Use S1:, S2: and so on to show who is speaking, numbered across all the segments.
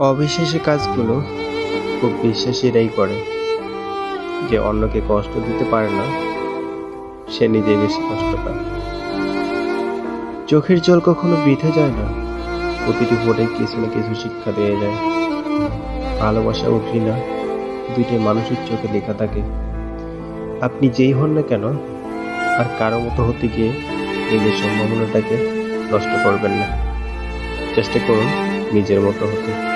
S1: অবিশ্বাসী কাজগুলো খুব বিশ্বাসীরাই করে। যে অন্যকে কষ্ট দিতে পারে না, সে নিজে বেশি কষ্ট পায়। চোখের জল কখনো বৃথা যায় না, প্রতিটি ভোটে কিছু না কিছু শিক্ষা দিয়ে যায়। ভালোবাসা ও ঘৃণা দুইটাই মানুষের চোখে লেখা থাকে। আপনি যেই হন না কেন, আর কারও মতো হতে গিয়ে নিজের সম্ভাবনাটাকে নষ্ট করবেন না। চেষ্টা করুন নিজের মতো হতে।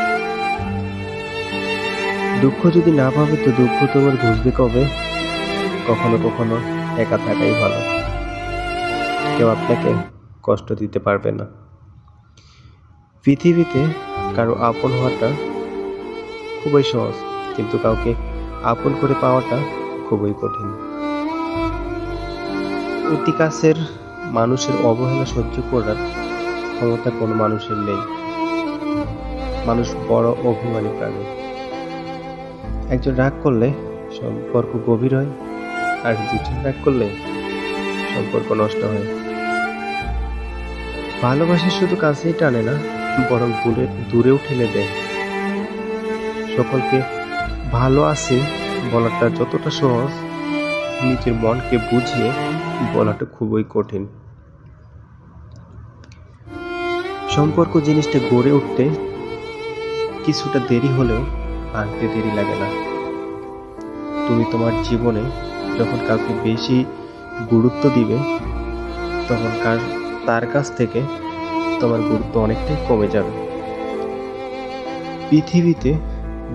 S1: দুঃখ যদি না পাবে তো দুঃখ তোমার ঘুষবে কবে? কখনো কখনো একা থাকাই ভালো। কেউ আপনাকে কষ্ট দিতে পারবে না। পৃথিবীতে কারও আপন হওয়াটা খুবই সহজ, কিন্তু কাউকে আপন করে পাওয়াটা খুবই কঠিন। অতি কাছের মানুষের অবহেলা সহ্য করার ক্ষমতা কোনো মানুষের নেই। মানুষ বড় অভিমানী প্রাণী। একজন রাগ করলে সম্পর্ক গভীর হয়, আর দুজন রাগ করলে সম্পর্ক নষ্ট হয়। ভালোবাসা শুধু কাছেই টানে না, বরং দূরে, দূরেও ঠেলে দেয়। সকলকে ভালো আছে বলাটা যতটা সহজ, নিজের মনকে বুঝিয়ে বলাটা খুবই কঠিন। সম্পর্ক জিনিসটা গড়ে উঠতে কিছুটা দেরি হলেও আনতে দেরি লাগে না। তুমি তোমার জীবনে যখন কাউকে বেশি গুরুত্ব দিবে, তখন কার, তার কাছ থেকে তোমার গুরুত্ব অনেকটাই কমে যাবে। পৃথিবীতে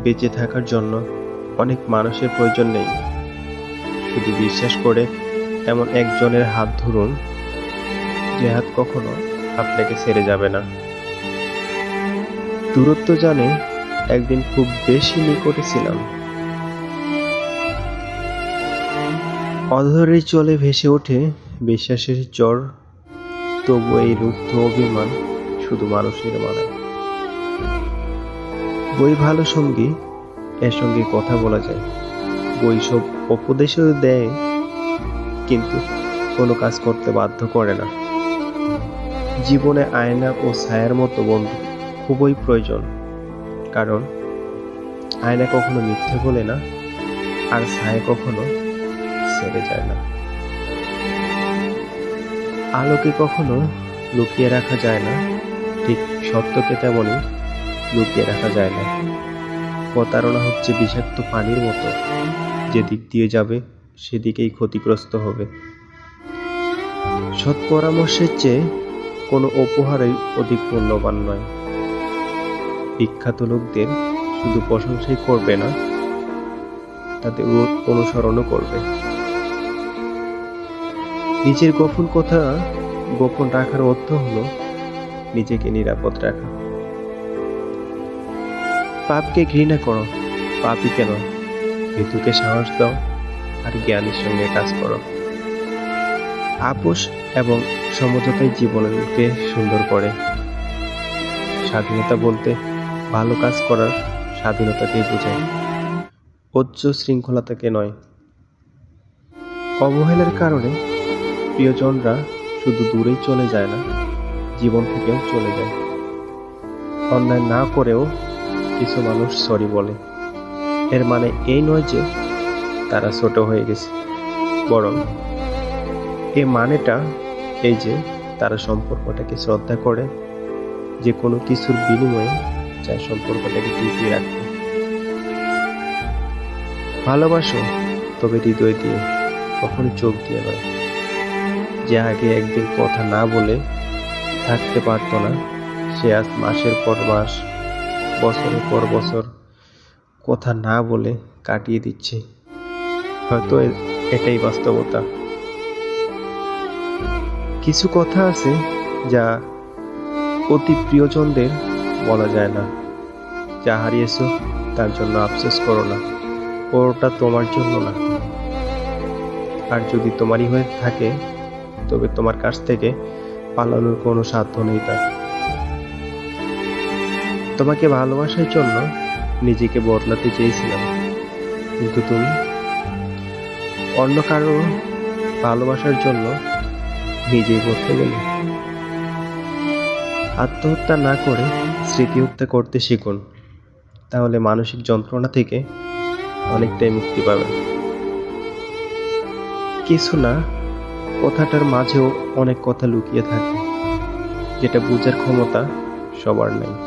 S1: বেঁচে থাকার জন্য অনেক মানুষের প্রয়োজন নেই। শুধু বিশ্বাস করে এমন একজনের হাত ধরুন, যে হাত কখনো আপনাকে ছেড়ে যাবে না। দূরত্ব জানে একদিন খুব বেশি নিকটে ছিলাম। অধরে চলে ভেসে ওঠে বিশ্বাসের জ্বর, তবু এই রুদ্ধ অভিমান শুধু মানুষের মানায় বই ভালো সঙ্গী, এর সঙ্গে কথা বলা যায়। বই সব উপদেশও দেয়, কিন্তু কোনো কাজ করতে বাধ্য করে না। জীবনে আয়না ও ছায়ার মতো বন্ধু খুবই প্রয়োজন। কারণ আয়না কখনো মিথ্যে বলে না, আর ছায়া কখনো ছেড়ে যায় না। আলোকে কখনো লুকিয়ে রাখা যায় না, ঠিক সত্যকে তেমনই লুকিয়ে রাখা যায় না। প্রতারণা হচ্ছে বিষাক্ত পানির মতো, যে দিক দিয়ে যাবে সেদিকেই ক্ষতিগ্রস্ত হবে। সৎ পরামর্শের চেয়ে কোনো উপহারই অধিক মূল্যবান নয়। বিখ্যাত লোকদের শুধু প্রশংসাই করবে না, তাদের অনু- অনুসরণও করবে। নিজের গোপন কথা গোপন রাখার অর্থ হলো নিজেকে নিরাপদ রাখা। পাপকে ঘৃণা করো, পাপই কেন? মৃত্যুকে সাহস দাও আর জ্ঞানের সঙ্গে কাজ করো। আপোষ এবং সমঝোতাই জীবনকে সুন্দর করে। স্বাধীনতা বলতে ভালো কাজ করার স্বাধীনতাকেই বোঝায়। উচ্চ শৃঙ্খলতাকে নয়। অবহেলার কারণে প্রিয়জনরা শুধু দূরেই চলে যায় না, জীবন থেকেও চলে যায়। অন্যায় না করেও কিছু মানুষ সরি বলে। এর মানে এই নয় যে তারা ছোট হয়ে গেছে, বরং এ মানেটা এই যে তারা সম্পর্কটাকে শ্রদ্ধা করে, যে কোনো কিছুর বিনিময়ে চায় সম্পর্কটাকে টিকিয়ে রাখতে ভালোবাসো, তবে হৃদয় দিয়ে, কখনো চোখ দিয়ে নয়। যে আগে একদিন কথা না বলে থাকতে পারতো না, সে আজ মাসের পর মাস, বছরের পর বছর কথা না বলে কাটিয়ে দিচ্ছে। হয়তো এটাই বাস্তবতা। কিছু কথা আছে যা অতি প্রিয়জনদের বলা যায় না। যা হারিয়েছো, তার জন্য আফসোস করো না। ওটা তোমার জন্য না। আর যদি তোমারই হয়ে থাকে, তবে তোমার কাছ থেকে পালানোর কোনো সাধ্য নেই তার। তোমাকে ভালোবাসার জন্য নিজেকে বদলাতে চেয়েছিলাম। কিন্তু তুমি অন্য কারও ভালোবাসার জন্য নিজেই বদলে গেলে। আত্মহত্যা না করে স্মৃতি হত্যা করতে শিখুন। তাহলে মানসিক যন্ত্রণা থেকে অনেকটাই মুক্তি পাবেন। কিছু না, কথাটার মাঝেও অনেক কথা লুকিয়ে থাকে, যেটা বোঝার ক্ষমতা সবার নেই।